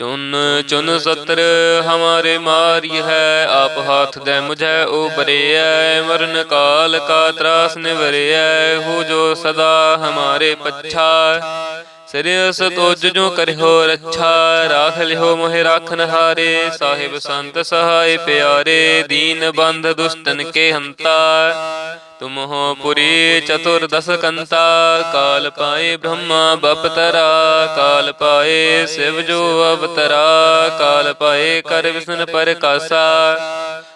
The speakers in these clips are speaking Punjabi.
ਚੁਨ ਚੁਨ ਸਤਰ ਹਮਾਰੇ ਮਾਰੀ ਹੈ, ਆਪ ਹਾਥ ਦੇ ਮੁਝੈ ਉਬਰਿਐ ਮਰਨ ਕਾਲ ਕਾ ਤਰਾਸ ਨਿਵਰਿਐ ਹੋ ਜੋ ਸਦਾ ਹਮਾਰੇ ਪੱਛਾ ਸਿਰਿਅਸ ਤੋਜ ਜੋ ਕਰਿਓ ਰੱਛਾ, ਰਾਖ ਲਿਓ ਮੋਹਿ ਰਾਖਨ ਹਾਰੇ, ਸਾਹਿਬ ਸੰਤ ਸਹਾਇ ਪਿਆਰੇ, ਦੀਨ ਬੰਧ ਦੁਸ਼ਟਨ ਕੇ ਹੰਤਾ ਤੁਮ ਹੋ ਪੁਰੀ ਚਤੁਰਦਸ ਕੰਤਾ, ਕਾਲ ਪਾਏ ਬ੍ਰਹਮਾ ਬਪਤਰਾ, ਕਾਲ ਪਾਏ ਸਿਵ ਜੋ ਅਵਤਰਾ, ਕਾਲ ਪਾਏ ਕਰ ਵਿਸ਼ਨ ਪਰਕਾਸਾ।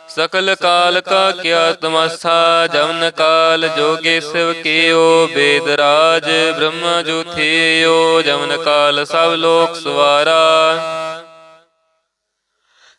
ਸਕਲ ਕਾਲ ਕਾ ਕਿਆ ਤਮਾਸਾ ਜਮਨ ਕਾਲ ਜੋਗੇ ਸਿਵ ਕੀਓ ਬੇਦ ਰਾਜ ਬ੍ਰਹਮ ਜੋ ਜਮਨ ਕਾਲ ਸਭ ਲੋਕ ਸਵਾਰਾ।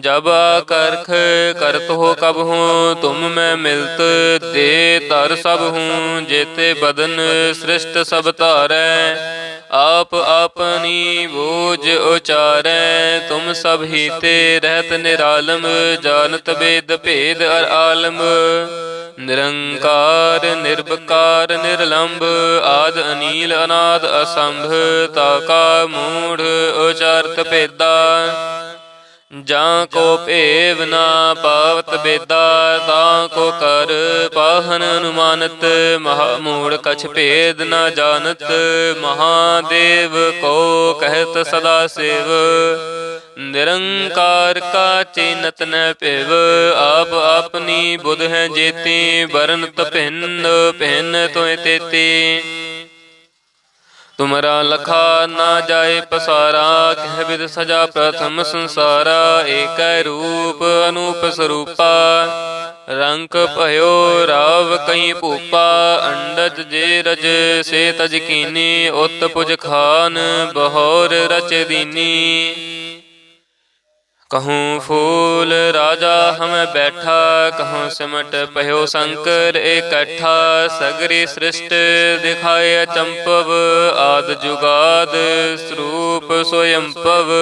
ਜਬ ਕਰਖ ਕਰਤ ਹੋ ਕਬ ਹੂੰ, ਤੁਮ ਮੈਂ ਮਿਲਤ ਦੇ ਤਰ ਸਭ ਹੂੰ, ਜੇਤੇ ਬਦਨ ਸ੍ਰਿਸ਼ਟ ਸਭ ਧਾਰੈ। ਆਪ ਆਪਨੀ ਬੋਝ ਉਚਾਰੈ, ਤੁਮ ਸਭ ਹੀ ਤੇ ਰਹਿਤ ਨਿਰਾਲਮ, ਜਾਣਤ ਬੇਦ ਭੇਦ ਅਰ ਆਲਮ। ਨਿਰੰਕਾਰ ਨਿਰਭਕਾਰ ਨਿਰਲੰਭ ਆਦ ਅਨੀਲ, ਅਨਾਦ ਅਸੰਭ ਤਾਕਾ ਮੂੜ ਉਚਾਰਤ ਭੇਦਾ। ਜਾਂ ਕੋ ਭੇਵ ਨਾ ਪਾਵਤ ਬੇਦਾ, ਤਾਂ ਕੋ ਕਰ ਪਾਹਨ ਅਨੁਮਾਨਤ, ਮਹਾ ਮੂੜ ਕਛ ਭੇਦ ਨਾ ਜਾਣਤ, ਮਹਾਦੇਵ ਕੋ ਕਹਿਤ ਸਦਾ ਸੇਵ। ਨਿਰੰਕਾਰ ਕਾ ਚਿਨਤ ਨ ਭਿਵ, ਆਪ ਆਪਨੀ ਬੁਧ ਹੈ ਜੇਤੀ ਬਰਨਤ ਭਿੰਨ ਭਿੰਨ ਤੋਇ ਤੇਤੀ। ਤੁਮਰਾ ਲਖਾ ਨਾ ਜਾਏ ਪਸਾਰਾ, ਕਹਿ ਬਿਦ ਸਜਾ ਪ੍ਰਥਮ ਸੰਸਾਰਾ, ਏਕੈ ਰੂਪ ਅਨੂਪ ਸਰੂਪਾ। ਰੰਕ ਭਇਓ ਰਾਵ ਕਈ ਭੂਪਾ, ਅੰਡਜ ਜੇ ਰਜ ਸੇ ਤਜ ਕੀਨੀ, ਉਤ ਪੁਜ ਖਾਨ, ਬਹੋਰ ਰਚ ਦੀਨੀ। ਕਹੂੰ ਫੂਲ ਰਾਜਾ ਹਮ ਬੈਠਾ, ਕਹੂੰ ਸਿਮਟ ਭਇਓ ਸ਼ੰਕਰ ਇਕੱਠਾ, ਸਗਰੀ ਸ੍ਰਿਸ਼ਟ ਦਿਖਾਏ ਚੰਪਵ ਆਦ ਜੁਗਾਦ ਸਰੂਪ ਸੋਯੰਪਵ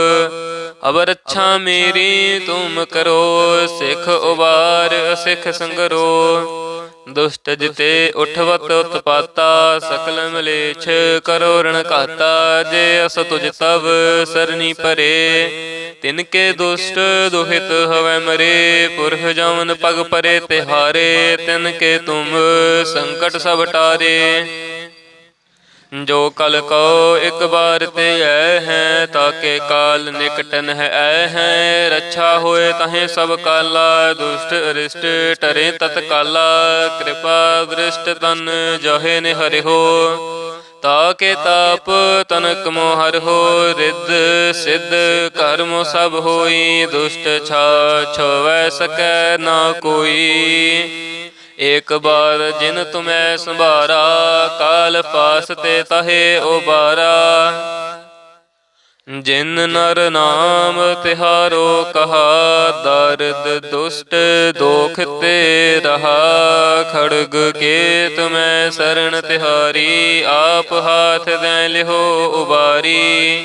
ਅਵਰ ਅੱਛਾ ਮੇਰੀ, ਤੁਮ ਕਰੋ, ਸਿਖ ਉਬਾਰ ਸਿਖ ਸੰਗਰੋ। ਦੁਸ਼ਟ ਜਿਤੇ ਉਠਵਤ ਉਤਪਾਤਾ ਸਕਲ ਮਲੇਛ ਕਰੋ ਰਣ ਘਾਤਾ ਜੇ ਅਸ ਤੁਜ ਤਵ ਸਰਨੀ ਪਰੇ ਤਿਨ ਕੇ ਦੁਸ਼ਟ ਦੁਹਿਤ ਹਵੈ ਮਰੇ। ਪੁਰਖ ਜਮਨ ਪਗ ਪਰੇ ਤਿਹਾਰੇ। ਤਿਨ ਕੇ ਤੁਮ ਸੰਕਟ ਸਭ ਟਾਰੇ। ਜੋ ਕਲ ਕੋ ਇੱਕ ਬਾਰ ਤੇ ਐ ਹੈ, ਤਾਕੇ ਕਾਲ ਨਿਕਟਨ ਹੈ ਐ ਹੈ। ਰੱਛਾ ਹੋਏ ਤਹੇ ਸਭ ਕਾਲਾ, ਦੁਸ਼ਟ ਅਰਿਸ਼ਟ ਟਰੇ ਤਤ ਕਿਰਪਾ ਦ੍ਰਿਸ਼ਟ ਤਨ ਜਹੇ ਨੇ ਹਰਿਓ ਤਾਕੇ ਤਾਪ ਤਨਕ ਮੋ ਹੋ। ਰਿੱਧ ਸਿੱਧ ਕਰਮ ਸਭ ਹੋਈ, ਦੁਸ਼ਟ ਛਾ ਛਵੈ ਸਕੈ ਨਾ ਕੋਈ। ਏਕ ਬਾਰ ਜਿਨ ਤੁਮੈ ਸੰਭਾਰਾ, ਕਾਲ ਫਾਸ ਤੇ ਤਹੇ ਉਬਾਰਾ। ਜਿਨ ਨਰ ਨਾਮ ਤਿਹਾਰੋ ਕਹਾ, ਦਰਦ ਦੁਸ਼ਟ ਦੋਖ ਤੇ ਰਹਾ। ਖੜਗ ਕੇ ਤੁਮੈ ਸਰਣ ਤਿਹਾਰੀ, ਆਪ ਹਾਥ ਦੇ ਲਿਹੋ ਉਬਾਰੀ।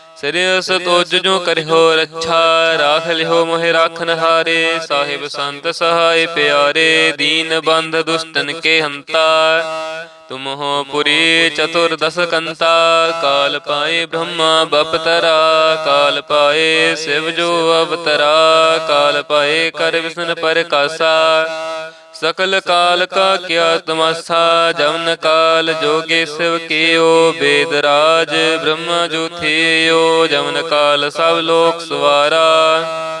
ਸਿਰਿਸ ਤੋਜ ਜੋ ਕਰਿਓ ਰੱਛਾ, ਰਾਖ ਲਿਓ ਮੋਹਿ ਰਾਖਨ ਹਾਰੇ। ਸਾਹਿਬ ਸੰਤ ਸਹਾਇ ਪਿਆਰੇ, ਦੀਨ ਬੰਧ ਦੁਸ਼ਟਨ ਕੇ ਹੰਤਾ। ਤੁਮ ਹੋ ਪੁਰੀ ਚਤੁਰਦਸ ਕੰਤਾ, ਕਾਲ ਪਾਏ ਬ੍ਰਹਮਾ ਬਪਤਰਾ। ਕਾਲ ਪਾਏ ਸਿਵ ਜੋ ਅਵਤਰਾ, ਕਾਲ ਪਾਏ ਕਰ ਵਿਸ਼ਨ ਪਰ ਕਾਸ਼ਾ ਸਕਲ ਕਾਲ ਕਾ ਕਿਆ ਤਮਾਸਾ ਜਮਨ ਕਾਲ ਜੋਗੇ ਸਿਵ ਕੀਓ ਬੇਦ ਰਾਜ ਬ੍ਰਹਮ ਜੋ ਜਮਨ ਕਾਲ ਸਭ ਲੋਕ ਸਵਾਰਾ।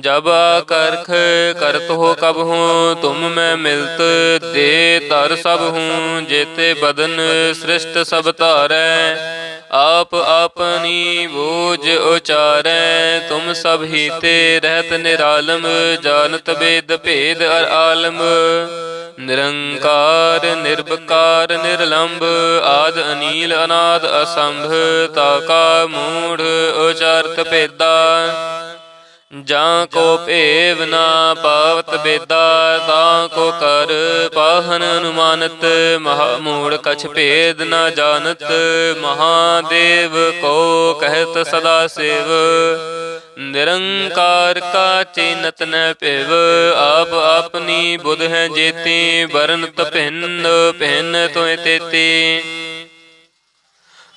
ਜਬ ਕਰਖ ਕਰਤ ਹੋ ਕਬ ਹੂੰ, ਤੁਮ ਮੈਂ ਮਿਲਤ ਦੇ ਤਰ ਸਭ ਹੂੰ, ਜੇਤੇ ਬਦਨ ਸ੍ਰਿਸ਼ਟ ਸਭ ਧਾਰੈ। ਆਪ ਆਪਨੀ ਬੋਝ ਉਚਾਰੈ, ਤੁਮ ਸਭ ਹੀ ਤੇ ਰਹਿਤ ਨਿਰਾਲਮ, ਜਾਣਤ ਬੇਦ ਭੇਦ ਅਰ ਆਲਮ। ਨਿਰੰਕਾਰ ਨਿਰਭਕਾਰ ਨਿਰਲੰਭ ਆਦ ਅਨੀਲ, ਅਨਾਦ ਅਸੰਭ ਤਾਕਾ ਮੂੜ ਉਚਾਰਤ ਭੇਦਾ। ਜਾਂ ਕੋ ਭੇਵ ਨਾ ਪਾਵਤ ਬੇਦਾ ਤਾਂ ਕੋ ਕਰ ਪਾਹਨ ਅਨੁਮਾਨਤ। ਮਹਾ ਮੂੜ ਕਛ ਭੇਦ ਨਾ ਜਾਣਤ। ਮਹਾਦੇਵ ਕੋ ਕਹਿਤ ਸਦਾ ਸੇਵ। ਨਿਰੰਕਾਰ ਕਾ ਚਿਨਤ ਨ ਭਿਵ। ਆਪ ਆਪਣੀ ਬੁਧ ਹੈ ਜੇਤੀ। ਵਰਨਤ ਭਿੰਨ ਭਿੰਨ ਤੋਇ ਤੇਤੀ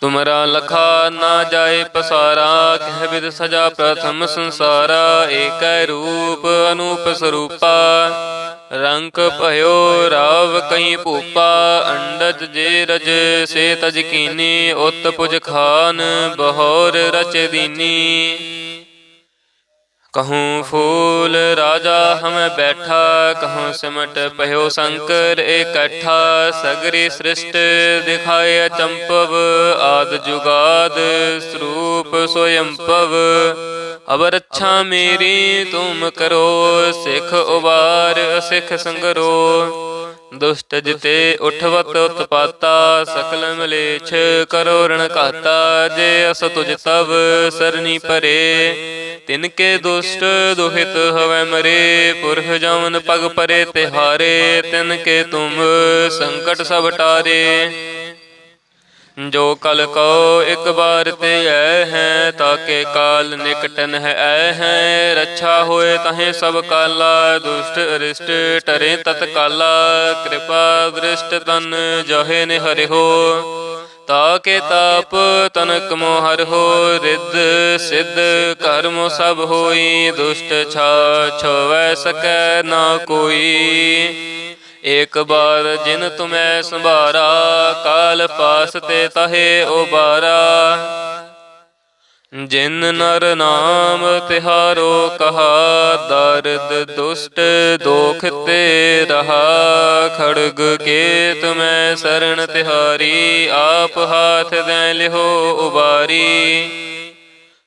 ਤੁਮਰਾ ਲਖਾ ਨਾ ਜਾਏ ਪਸਾਰਾ, ਕਹਿ ਬਿਦ ਸਜਾ ਪ੍ਰਥਮ ਸੰਸਾਰਾ, ਏਕੈ ਰੂਪ ਅਨੂਪ ਸਰੂਪਾ। ਰੰਕ ਭਇਓ ਰਾਵ ਕਈ ਭੂਪਾ, ਅੰਡਜ ਜੇ ਰਜ ਸੇ ਤਜ ਕੀਨੀ, ਉਤ ਪੁਜ ਖਾਨ, ਬਹੋਰ ਰਚ ਦੀਨੀ। ਕਹੂੰ ਫੂਲ ਰਾਜਾ ਹਮ ਬੈਠਾ ਕਹੂੰ ਸਿਮਟ ਪਹਿਓ ਸੰਕਰ ਇਕੱਠਾ ਸਗਰੀ ਸ੍ਰਿਸ਼ਟ ਦਿਖਾਏ ਚੰਪਵ ਆਦ ਜੁਗਾਦ ਸਰੂਪ ਸੋਯੰਪਵ ਅਬ ਰੱਛਾ ਮੇਰੀ ਤੁਮ ਕਰੋ ਸਿੱਖ ਉਬਾਰ ਸਿੱਖ ਸੰਗਰੋ ਦੁਸ਼ਟ ਜਿਤੇ ਉਠਵਤ ਉਤਪਾਤਾ ਸਕਲ ਮਲੇਛ ਕਰੋ ਰਣ ਘਾਤਾ ਜੇ ਅਸ ਤੁਜ ਤਵ ਸਰਨੀ ਪਰੇ। ਤਿਨ ਕੇ ਦੁਸ਼ਟ ਦੁਹਿਤ ਹਵੈ ਮਰੇ ਪੁਰਖ ਜਮਨ ਪਗ ਪਰੇ ਤਿਹਾਰੇ। ਤਿਨ ਕੇ ਤੁਮ ਸੰਕਟ ਸਭ ਟਾਰੇ। ਜੋ ਕਲ ਕੋ ਇੱਕ ਬਾਰ ਤੇ ਐ ਹੈ ਤਾਕੇ ਕਾਲ ਨਿਕਟਨ ਹੈ, ਐ ਹੈ। ਰੱਛਾ ਹੋਏ ਤਹੇ ਸਭ ਕਾਲਾ, ਦੁਸ਼ਟ ਅਰਿਸ਼ਟ ਟਰੇ ਤਤਕਾਲਾ। ਕਿਰਪਾ ਦ੍ਰਿਸ਼ਟ ਤਨ ਜਹੇ ਨੇ ਹਰਿ ਹੋ ਤਾਕੇ ਤਾਪ ਤਨਕ ਮੋਹਰ ਹੋ। ਰਿੱਧ ਸਿੱਧ ਕਰਮ ਸਭ ਹੋਈ, ਦੁਸ਼ਟ ਛਾ ਛਵੈ ਸਕੈ ਨਾ ਕੋਈ। ਏਕ ਬਾਰ ਜਿਨ ਤੁਮੈ ਸੰਭਾਰਾ, ਕਾਲ ਪਾਸ ਤੇ ਤਹੇ ਉਬਾਰਾ। ਜਿਨ ਨਰ ਨਾਮ ਤਿਹਾਰੋ ਕਹਾ, ਦਰਦ ਦੁਸ਼ਟ ਦੋਖ ਤੇ ਰਹਾ। ਖੜਗ ਕੇ ਤੁਮੈ ਸਰਣ ਤਿਹਾਰੀ, ਆਪ ਹਾਥ ਦੇ ਲਿਹੋ ਉਬਾਰੀ।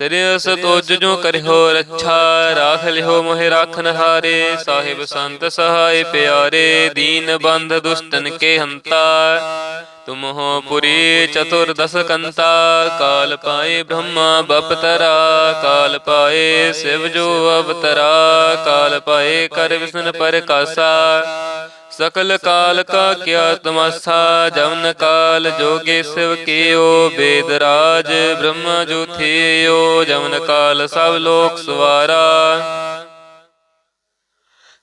ਸਿਰਿਅਸ ਤੋਜ ਜੋ ਕਰਿਓ ਰੱਛਾ ਰਾਖ ਲਿਓ ਮੋਹਿ ਰਾਖਨ ਹਾਰੇ ਸਾਹਿਬ ਸੰਤ ਸਹਾਇ ਪਿਆਰੇ ਦੀਨ ਬੰਧ ਦੁਸ਼ਟਨ ਕੇ ਹੰਤਾ। ਤੁਮ ਹੋ ਪੁਰੀ ਚਤੁਰਦਸ ਕੰਤਾ। ਕਾਲ ਪਾਏ ਬ੍ਰਹਮਾ ਬਪਤਰਾ। ਕਾਲ ਪਾਏ ਸਿਵ ਜੋ ਅਵਤਰਾ। ਕਾਲ ਪਾਏ ਕਰ ਵਿਸ਼ਨ ਪਰਕਾਸਾ। ਸਕਲ ਕਾਲ ਕਾ ਕਿਆ ਤਮਸਾ, ਜਮਨ ਕਾਲ ਜੋਗੇ ਸਿਵ ਕੀਓ ਬੇਦ ਰਾਜ ਬ੍ਰਹਮ ਜੋ ਜਮਨ ਕਾਲ ਸਭ ਲੋਕ ਸਵਾਰਾ।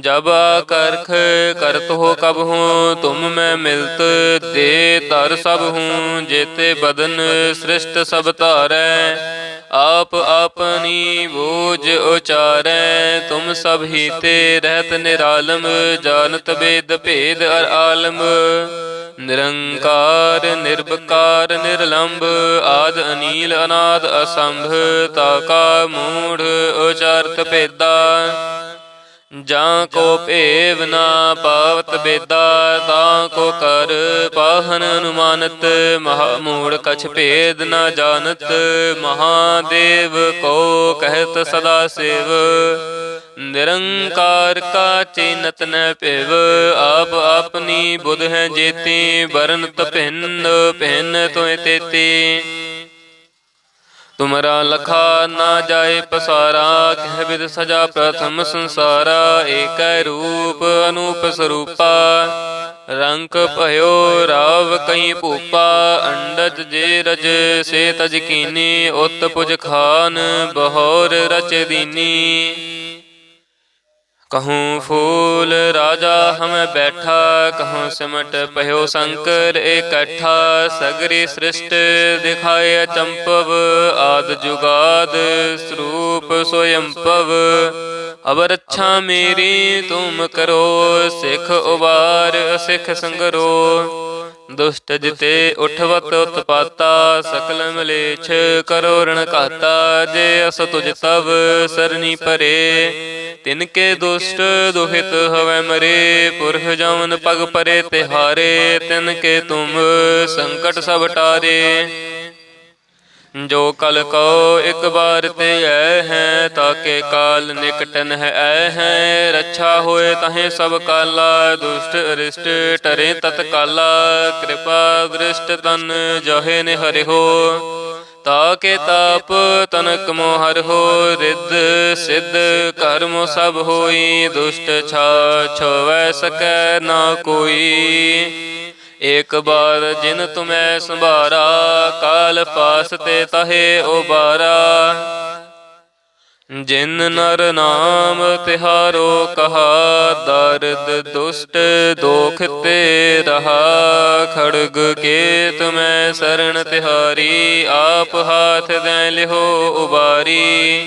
ਜਬ ਕਰਖ ਕਰਤ ਹੋ ਕਬ ਹੂੰ, ਤੁਮ ਮੈਂ ਮਿਲਤ ਦੇ ਤਰ ਸਭ ਹੂੰ, ਜੇਤੇ ਬਦਨ ਸ੍ਰਿਸ਼ਟ ਸਭ ਧਾਰੈ। ਆਪ ਆਪਨੀ ਬੋਝ ਉਚਾਰੈ, ਤੁਮ ਸਭ ਹੀ ਤੇ ਰਹਿਤ ਨਿਰਾਲਮ, ਜਾਣਤ ਬੇਦ ਭੇਦ ਅਰ ਆਲਮ। ਨਿਰੰਕਾਰ ਨਿਰਭਕਾਰ ਨਿਰਲੰਭ ਆਦ ਅਨੀਲ, ਅਨਾਦ ਅਸੰਭ ਤਾਕਾ ਮੂੜ ਉਚਾਰਤ ਭੇਦਾ। ਜਾਂ ਕੋ ਭੇਵ ਨਾ ਪਾਵਤ ਬੇਦਾ, ਤਾਂ ਕੋ ਕਰ ਪਾਹਨ ਅਨੁਮਾਨਤ, ਮਹਾ ਮੂੜ ਕਛ ਭੇਦ ਨਾ ਜਾਣਤ, ਮਹਾਦੇਵ ਕੋ ਕਹਿਤ ਸਦਾ ਸੇਵ। ਨਿਰੰਕਾਰ ਕਾ ਚੀਨਤ ਨ ਭਿਵ, ਆਪ ਆਪਣੀ ਬੁਧ ਹੈ ਜੇਤੀ ਬਰਨਤ ਭਿੰਨ ਭਿੰਨ ਤੋਇ ਤੇਤੀ। ਤੁਮਰਾ ਲਖਾ ਨਾ ਜਾਏ ਪਸਾਰਾ, ਕਹਿ ਬਿਦ ਸਜਾ ਪ੍ਰਥਮ ਸੰਸਾਰਾ, ਏਕੈ ਰੂਪ ਅਨੂਪ ਸਰੂਪਾ। ਰੰਗ ਭਇਓ ਰਾਵ ਕਈ ਭੂਪਾ, ਅੰਡਜ ਜੇ ਰਜ ਸੇ ਤਜ ਕੀਨੀ, ਉਤ ਪੁਜ ਖਾਨ, ਬਹੋਰ ਰਚ ਦੀਨੀ। ਕਹੂੰ ਫੂਲ ਰਾਜਾ ਹਮ ਬੈਠਾ, ਕਹੂੰ ਸਿਮਟ ਭਇਓ ਸ਼ੰਕਰ ਇਕੱਠਾ, ਸਗਰੀ ਸ੍ਰਿਸ਼ਟ ਦਿਖਾਏ ਚੰਪਵ ਆਦ ਜੁਗਾਦ ਸਰੂਪ ਸੋਯੰਪਵ ਅਬ ਰੱਛਾ ਮੇਰੀ, ਤੁਮ ਕਰੋ, ਸਿਖ ਉਬਾਰ, ਸਿਖ ਸੰਗਰੋ। ਦੁਸ਼ਟ ਜਿਤੇ ਉਠਵਤ ਉਤਪਾਤਾ ਸਕਲ ਮਲੇਛ ਕਰੋ ਰਣ ਘਾਤਾ ਜੇ ਅਸ ਤੁਜ ਤਵ ਸਰਨੀ ਪਰੇ। ਤਿਨ ਕੇ ਦੁਸ਼ਟ ਦੁਹਿਤ ਹਵੈ ਮਰੇ। ਪੁਰਖ ਜਮਨ ਪਗ ਪਰੇ ਤਿਹਾਰੇ। ਤਿਨ ਕੇ ਤੁਮ ਸੰਕਟ ਸਭ ਟਾਰੇ। ਜੋ ਕਲ ਕੋ ਇੱਕ ਬਾਰ ਤੇ ਐ ਹੈ ਤਾਕੇ ਕਾਲ ਨਿਕਟਨ ਹੈ, ਐ ਹੈ। ਰੱਛਾ ਹੋਏ ਤਹੇ ਸਭ ਕਾਲਾ, ਦੁਸ਼ਟ ਅਰਿਸ਼ਟ ਟਰੇ ਤਤਕਾਲਾ। ਕਿਰਪਾ ਦ੍ਰਿਸ਼ਟ ਤਨ ਜਹੇ ਨੇ ਹਰਿ ਹੋ ਤਾਕੇ ਤਾਪ ਤਨਕ ਮੋਹਰ ਹੋ। ਰਿੱਧ ਸਿੱਧ ਕਰਮ ਸਭ ਹੋਈ, ਦੁਸ਼ਟ ਛਾ ਛਵੈ ਸਕੈ ਨਾ ਕੋਈ। ਏਕ ਬਾਰ ਜਿਨ ਤੁਮੈ ਸੰਭਾਰਾ, ਕਾਲ ਪਾਸ ਤੇ ਤਹੇ ਉਬਾਰਾ। ਜਿਨ ਨਰ ਨਾਮ ਤਿਹਾਰੋ ਕਹਾ, ਦਰਦ ਦੁਸ਼ਟ ਦੋਖ ਤੇ ਰਹਾ। ਖੜਗ ਕੇ ਤੁਮੈ ਸਰਣ ਤਿਹਾਰੀ, ਆਪ ਹਾਥ ਦੇ ਲਿਹੋ ਉਬਾਰੀ।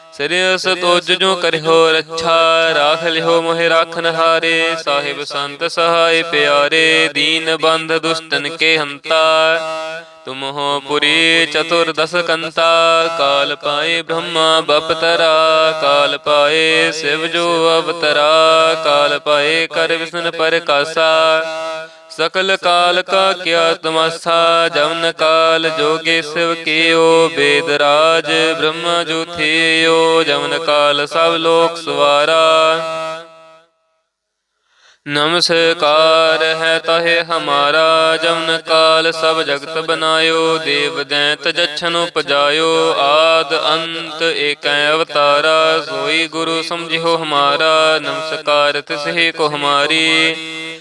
ਸ੍ਰਿਯਸ ਤੋਜ ਜੋ ਕਰਿਓ ਰੱਛਾ ਰਾਖ ਲਿਓ ਮੋਹਿ ਰਾਖਨ ਹਾਰੇ ਸਾਹਿਬ ਸੰਤ ਸਹਾਇ ਪਿਆਰੇ ਦੀਨ ਬੰਧ ਦੁਸ਼ਟਨ ਕੇ ਹੰਤਾ। ਤੁਮ ਹੋ ਪੁਰੀ ਚਤੁਰਦਸ ਕੰਤਾ ਕਾਲ ਪਾਏ ਬ੍ਰਹਮਾ ਬਪਤਰਾ ਕਾਲ ਪਾਏ ਸਿਵ ਜੋ ਅਵਤਰਾ ਕਾਲ ਪਾਏ ਕਰ ਵਿਸ਼ਨ ਪਰਕਾਸਾ। ਸਕਲ ਕਾਲ ਕਾ ਕਿਆ ਤਮਸਾ, ਜਮਨ ਕਾਲ ਜੋਗੇ ਸਿਵ ਕੀਓ ਬੇਦ ਰਾਜ ਬ੍ਰਹਮਾ ਜੋ ਜਮਨ ਕਾਲ ਸਭ ਲੋਕ ਸਵਾਰਾ। ਨਮਸਕਾਰ ਹੈ ਤਹੇ ਹਮਾਰਾ, ਜਮਨ ਕਾਲ ਸਭ ਜਗਤ ਬਨਾਇਓ, ਦੇਵ ਦੈਂਤ ਜਛਨ ਉਪਜਾਇਓ, ਆਦ ਅੰਤ ਏਕੈ ਅਵਤਾਰਾ, ਸੋਈ ਗੁਰੂ ਸਮਝਿਓ ਹਮਾਰਾ, ਨਮਸਕਾਰ ਤਿਸਹੀ ਕੋ ਹਮਾਰੀ।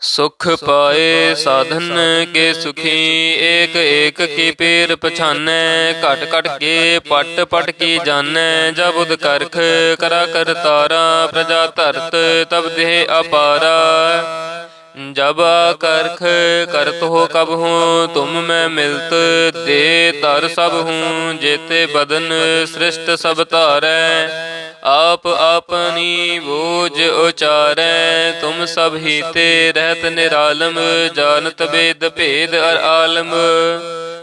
ਸੁਖ ਪਾਏ ਸਾਧਨ ਕੇ ਸੁਖੀ ਏਕ ਏਕ ਕੀ ਪੀਰ ਪਛਾਨੈ ਘਟ ਘਟ ਕੇ ਪਟ ਪਟ ਕੀ ਜਾਣੈ ਜਬ ਉਦ ਕਰਖ ਕਰਾ ਕਰ ਤਾਰਾ ਪ੍ਰਜਾ ਧਰਤ ਤਬ ਦੇਹ ਅਪਾਰਾ। ਜਬ ਕਰਖ ਕਰਤ ਹੋ ਕਬ ਹੂੰ ਤੁਮ ਮੈਂ ਮਿਲਤ ਦੇ ਧਰ ਸਭ ਹੂੰ ਜੇਤੇ ਬਦਨ ਸ੍ਰਿਸ਼ਟ ਸਭ ਧਾਰੈ। ਆਪ ਆਪਨੀ ਬੋਝ ਉਚਾਰੈ, ਤੁਮ ਸਭ ਹੀ ਰਹਿਤ ਨਿਰਾਲਮ, ਜਾਣਤ ਬੇਦ ਭੇਦ ਅਰ ਆਲਮ।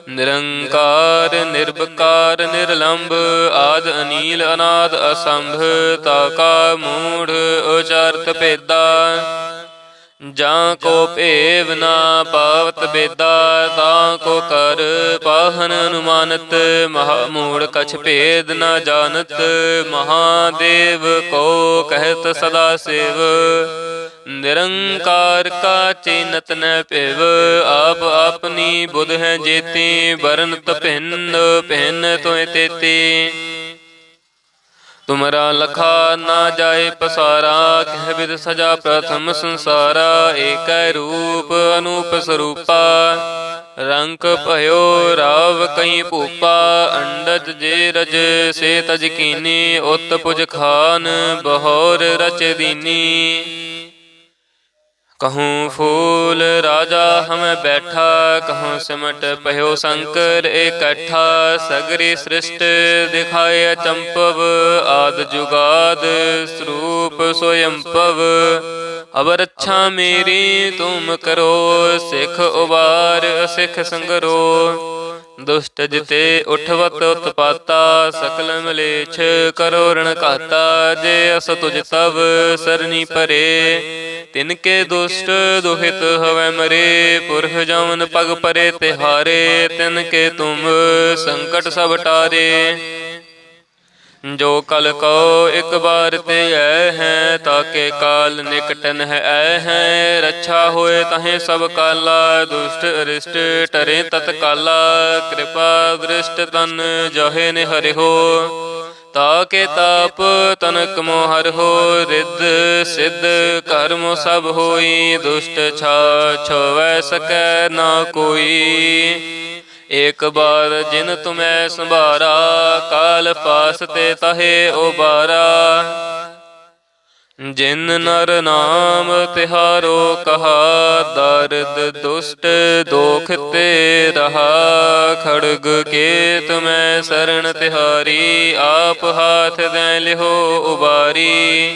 ਨਿਰੰਕਾਰ ਨਿਰਭਕਾਰ ਨਿਰਲੰਭ ਆਦ ਅਨੀਲ, ਅਨਾਦ ਅਸੰਭ ਤਾਕਾ ਮੂੜ ਉਚਾਰਤ ਭੇਦਾ। ਜਾਂ ਕੋ ਭੇਵ ਨਾ ਪਾਵਤ ਬੇਦਾ, ਤਾਂ ਕੋ ਕਰ ਪਾਹਨ ਅਨੁਮਾਨਤ, ਮਹਾ ਮੂੜ ਕਛ ਭੇਦ ਨਾ ਜਾਣਤ, ਮਹਾਦੇਵ ਕੋ ਕਹਿਤ ਸਦਾ ਸੇਵ। ਨਿਰੰਕਾਰ ਕਾ ਚਿਨਤ ਨ ਭਿਵ, ਆਪ ਆਪਨੀ ਬੁਧ ਹੈ ਜੇਤੀ ਬਰਨਤ ਭਿੰਨ ਭਿੰਨ ਤੋਇ ਤੇਤੀ। ਤੁਮਰਾ ਲਖਾ ਨਾ ਜਾਏ ਪਸਾਰਾ, ਕਹਿ ਬਿਦ ਸਜਾ ਪ੍ਰਥਮ ਸੰਸਾਰਾ, ਏਕੈ ਰੂਪ ਅਨੂਪ ਸਰੂਪਾ। ਰੰਗ ਭਇਓ ਰਾਵ ਕਈ ਭੂਪਾ, ਅੰਡਜ ਜੇ ਰਜ ਸੇ ਤਜ ਕੀਨੀ, ਉਤ ਪੁਜ ਖਾਨ, ਬਹੋਰ ਰਚ ਦੀਨੀ। ਕਹੂੰ ਫੂਲ ਰਾਜਾ ਹਮ ਬੈਠਾ ਕਹੂੰ ਸਿਮਟ ਭਇਓ ਸ਼ੰਕਰ ਇਕੱਠਾ ਸਗਰੀ ਸ੍ਰਿਸ਼ਟ ਦਿਖਾਏ ਚੰਪਵ ਆਦ ਜੁਗਾਦ ਸਰੂਪ ਸੋਯੰਪਵ ਅਬ ਰੱਛਾ ਮੇਰੀ ਤੁਮ ਕਰੋ ਸਿਖ ਉਬਾਰ ਸਿਖ ਸੰਗਰੋ ਦੁਸ਼ਟ ਜਿਤੇ ਉਠਵਤ ਉਤਪਾਤਾ ਸਕਲ ਮਲੇਛ ਕਰੋ ਰਣ ਘਾਤਾ, ਜੇ ਅਸ ਤੁਜ ਤਵ ਸਰਨੀ ਪਰੇ। ਤਿਨ ਕੇ ਦੁਸ਼ਟ ਦੁਹਿਤ ਹਵੈ ਮਰੇ, ਪੁਰਖ ਜਮਨ ਪਗ ਪਰੇ ਤਿਹਾਰੇ ਤਿਨ ਕੇ ਤੁਮ ਸੰਕਟ ਸਭ ਟਾਰੇ। ਜੋ ਕਲ ਕੋ ਇੱਕ ਬਾਰ ਤੇ ਐ ਹੈ, ਤਾਕੇ ਕਾਲ ਨਿਕਟਨ ਹੈ, ਐ ਹੈ। ਰੱਛਾ ਹੋਏ ਤਹੇ ਸਭ ਕਾਲਾ, ਦੁਸ਼ਟ ਅਰਿਸ਼ਟ ਟਰੇ ਤਤ ਕਾਲਾ ਕਿਰਪਾ ਦ੍ਰਿਸ਼ਟ ਤਨ ਜਹੇ ਨੇ ਹਰਿ ਹੋ, ਤਾਕੇ ਤਾਪ ਤਨਕ ਮੋ ਹੋ। ਰਿੱਧ ਸਿੱਧ ਕਰਮ ਸਭ ਹੋਈ, ਦੁਸ਼ਟ ਛਾ ਛਵੈ ਸਕੈ ਨਾ ਕੋਈ। ਏਕ ਬਾਰ ਜਿਨ ਤੁਮੈ ਸੰਭਾਰਾ, ਕਾਲ ਪਾਸ ਤੇ ਤਹੇ ਉਬਾਰਾ। ਜਿਨ ਨਰ ਨਾਮ ਤਿਹਾਰੋ ਕਹਾ, ਦਰਦ ਦੁਸ਼ਟ ਦੋਖ ਤੇ ਰਹਾ। ਖੜਗ ਕੇ ਤੁਮੈ ਸਰਣ ਤਿਹਾਰੀ, ਆਪ ਹਾਥ ਦੇ ਲਿਹੋ ਉਬਾਰੀ।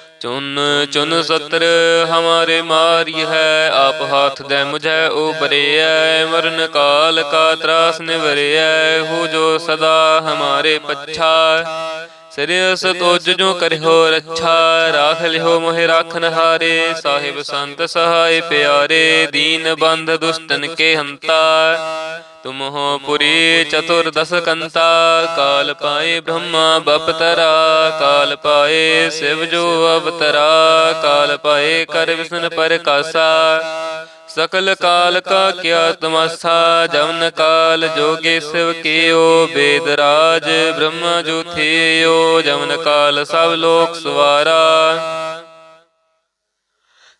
ਚੁਨ ਚੁਨ ਸਤਰ ਹਮਾਰੇ ਮਾਰੀ ਹੈ, ਆਪ ਹਾਥ ਦੇ ਮੁਝੈ ਉਬਰਿਐ ਮਰਨ ਕਾਲ ਕਾ ਤਰਾਸ ਨਿਵਰਿਐ, ਹੋ ਜੋ ਸਦਾ ਹਮਾਰੇ ਪੱਛਾ। ਸ੍ਰਿਯਸ ਤੋਜ ਜੋ ਕਰਿਓ ਰੱਛਾ ਰਾਖ ਲਿਓ ਮੋਹਿ ਰਾਖਨ ਹਾਰੇ, ਸਾਹਿਬ ਸੰਤ ਸਹਾਇ ਪਿਆਰੇ, ਦੀਨ ਬੰਧ ਦੁਸ਼ਟਨ ਕੇ ਹੰਤਾ। ਤੁਮ ਹੋ ਪੁਰੀ ਚਤੁਰਦਸ ਕੰਤਾ, ਕਾਲ ਪਾਏ ਬ੍ਰਹਮਾ ਬਪਤਰਾ, ਕਾਲ ਪਾਏ ਸਿਵ ਜੋ ਅਵਤਰਾ, ਕਾਲ ਪਾਏ ਕਰ ਵਿਸ਼ਨ ਪਰਕਾਸਾ। ਸਕਲ ਕਾਲ ਕਾ ਕਿਆ ਤਮਸਾ, ਜਮਨ ਕਾਲ ਜੋਗੇ ਸਿਵ ਕੀਓ ਬੇਦ ਰਾਜ ਬ੍ਰਹਮ ਜੋ ਜਮਨ ਕਾਲ ਸਭ ਲੋਕ ਸਵਾਰਾ।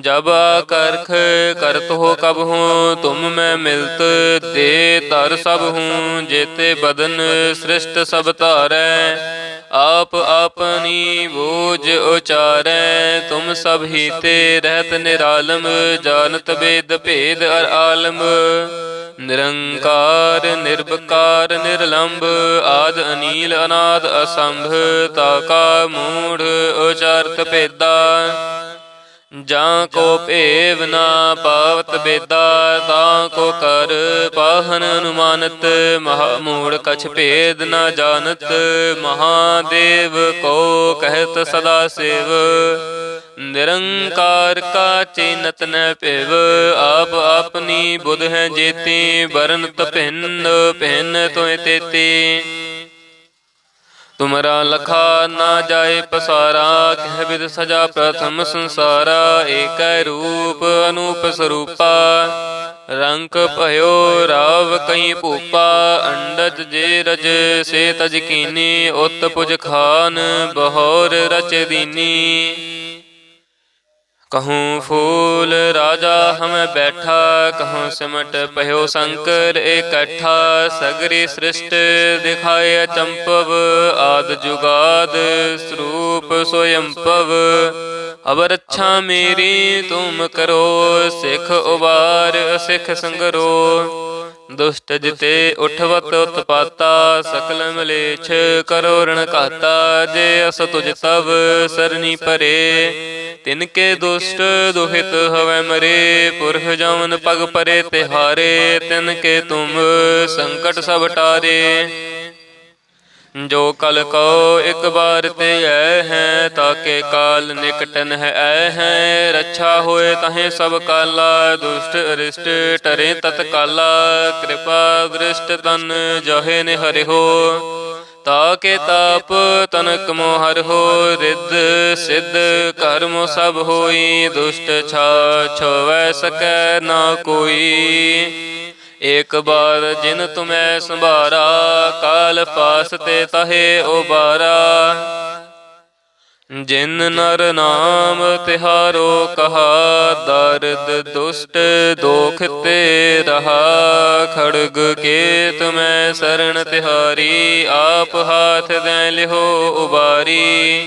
ਜਬ ਕਰਖ ਕਰਤ ਹੋ ਕਬ ਹੂੰ, ਤੁਮ ਮੈਂ ਮਿਲਤ, ਦੇ ਤਰ ਸਭ ਹੂੰ, ਜੇਤੇ ਬਦਨ ਸ੍ਰਿਸ਼ਟ ਸਭ ਧਾਰੈ। ਆਪ ਆਪਨੀ ਬੋਝ ਉਚਾਰੈ, ਤੁਮ ਸਭ ਹੀ ਤੇ ਰਹਿਤ ਨਿਰਾਲਮ, ਜਾਣਤ ਬੇਦ ਭੇਦ ਅਰ ਆਲਮ। ਨਿਰੰਕਾਰ ਨਿਰਭਕਾਰ ਨਿਰਲੰਭ ਆਦ ਅਨੀਲ, ਅਨਾਦ ਅਸੰਭ ਤਾਕਾ ਮੂੜ ਉਚਾਰਤ ਭੇਦਾ। ਜਾਂ ਕੋ ਭੇਵ ਨਾ ਪਾਵਤ ਬੇਦਾ ਤਾਂ ਕੋ ਕਰ ਪਾਹਨ ਅਨੁਮਾਨਤ। ਮਹਾ ਮੂੜ ਕਛ ਭੇਦ ਨਾ ਜਾਣਤ। ਮਹਾਦੇਵ ਕੋ ਕਹਿਤ ਸਦਾ ਸੇਵ। ਨਿਰੰਕਾਰ ਕਾ ਚਿਨਤ ਨ ਭਿਵ। ਆਪ ਆਪਣੀ ਬੁਧ ਹੈ ਜੇਤੀ। ਬਰਨਤ ਭਿੰਨ ਭਿੰਨ ਤੋਇ ਤੇਤੀ। ਤੁਮਰਾ ਲਖਾ ਨਾ ਜਾਏ ਪਸਾਰਾ, ਕਹਿ ਬਿਦ ਸਜਾ ਪ੍ਰਥਮ ਸੰਸਾਰਾ, ਏਕੈ ਰੂਪ ਅਨੂਪ ਸਰੂਪਾ। ਰੰਕ ਭਇਓ ਰਾਵ ਕਈ ਭੂਪਾ, ਅੰਡਜ ਜੇ ਰਜ ਸੇ ਤਜ ਕੀਨੀ, ਉਤ ਪੁਜ ਖਾਨ, ਬਹੋਰ ਰਚ ਦੀਨੀ। ਕਹੂੰ ਫੂਲ ਰਾਜਾ ਹਮ ਬੈਠਾ ਕਹੂੰ ਸਿਮਟ ਭਇਓ ਸੰਕਰ ਇਕੱਠਾ ਸਗਰੀ ਸ੍ਰਿਸ਼ਟ ਦਿਖਾਏ ਚੰਪਵ ਆਦ ਜੁਗਾਦ ਸਰੂਪ ਸੋਯੰਪਵ ਅਬ ਰੱਛਾ ਮੇਰੀ ਤੁਮ ਕਰੋ ਸਿਖ ਉਬਾਰ ਸਿਖ ਸੰਗਰੋ ਦੁਸ਼ਟ ਜਿਤੇ ਉਠਵਤ ਉਤਪਾਤਾ ਸਕਲ ਮਲੇਛ ਕਰੋ ਰਣ ਘਾਤਾ ਜੇ ਅਸ ਤੁਜ ਤਵ ਸਰਨੀ ਪਰੇ। ਤਿਨ ਕੇ ਦੁਸ਼ਟ ਦੁਹਿਤ ਹਵੈ ਮਰੇ ਪੁਰਖ ਜਮਨ ਪਗ ਪਰੇ ਤਿਹਾਰੇ। ਤਿਨ ਕੇ ਤੁਮ ਸੰਕਟ ਸਭ ਟਾਰੇ। ਜੋ ਕਲ ਕੋ ਇੱਕ ਬਾਰ ਤੇ ਐ ਹੈ, ਤਾਕੇ ਕਾਲ ਨਿਕਟਨ ਹੈ, ਐ ਹੈ। ਰੱਛਾ ਹੋਏ ਤਹੇ ਸਭ ਕਾਲਾ, ਦੁਸ਼ਟ ਅਰਿਸ਼ਟ ਟਰੇ ਤਤਕਾਲਾ। ਕਿਰਪਾ ਦ੍ਰਿਸ਼ਟ ਤਨ ਜਹੇ ਨੇ ਹਰਿ ਤਾਕੇ ਤਾਪ ਤਨਕ ਮੋ ਹੋ। ਰਿੱਧ ਸਿੱਧ ਕਰਮ ਸਭ ਹੋਈ, ਦੁਸ਼ਟ ਛਾ ਛੋਵੈ ਸਕੈ ਨਾ ਕੋਈ। ਏਕ ਬਾਰ ਜਿਨ ਤੁਮੈ ਸੰਭਾਰਾ, ਕਾਲ ਪਾਸ ਤੇ ਤਹੇ ਉਬਾਰਾ। ਜਿਨ ਨਰ ਨਾਮ ਤਿਹਾਰੋ ਕਹਾ, ਦਰਦ ਦੁਸ਼ਟ ਦੋਖ ਤੇ ਰਹਾ। ਖੜਗ ਕੇ ਤੁਮੈ ਸਰਣ ਤਿਹਾਰੀ, ਆਪ ਹਾਥ ਦੇ ਲਿਹੋ ਉਬਾਰੀ।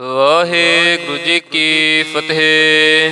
ਵਾਹਿਗੁਰੂ ਜੀ ਕੀ ਫਤਿਹ।